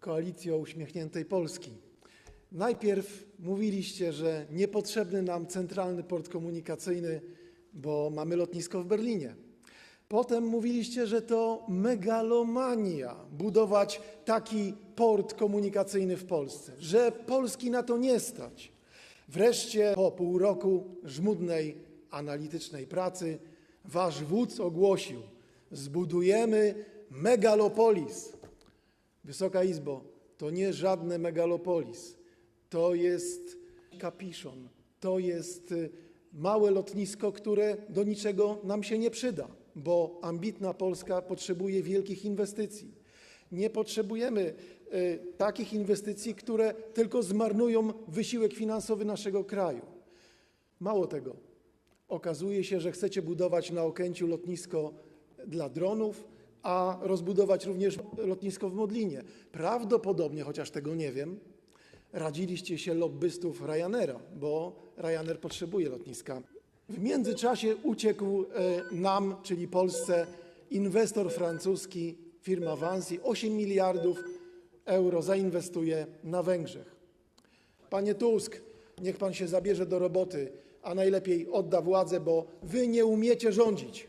koalicjo uśmiechniętej Polski. Najpierw mówiliście, że niepotrzebny nam centralny port komunikacyjny, bo mamy lotnisko w Berlinie. Potem mówiliście, że to megalomania budować taki port komunikacyjny w Polsce, że Polski na to nie stać. Wreszcie po pół roku żmudnej, analitycznej pracy wasz wódz ogłosił: zbudujemy megalopolis. Wysoka Izbo, to nie żadne megalopolis. To jest kapiszon. To jest y, małe lotnisko, które do niczego nam się nie przyda, bo ambitna Polska potrzebuje wielkich inwestycji. Nie potrzebujemy y, takich inwestycji, które tylko zmarnują wysiłek finansowy naszego kraju. Mało tego, okazuje się, że chcecie budować na Okęciu lotnisko dla dronów, a rozbudować również lotnisko w Modlinie. Prawdopodobnie, chociaż tego nie wiem, radziliście się lobbystów Ryanaira, bo Ryanair potrzebuje lotniska. W międzyczasie uciekł e, nam, czyli Polsce, inwestor francuski, firma Vinci, 8 miliardów euro zainwestuje na Węgrzech. Panie Tusk, niech pan się zabierze do roboty, a najlepiej odda władzę, bo wy nie umiecie rządzić.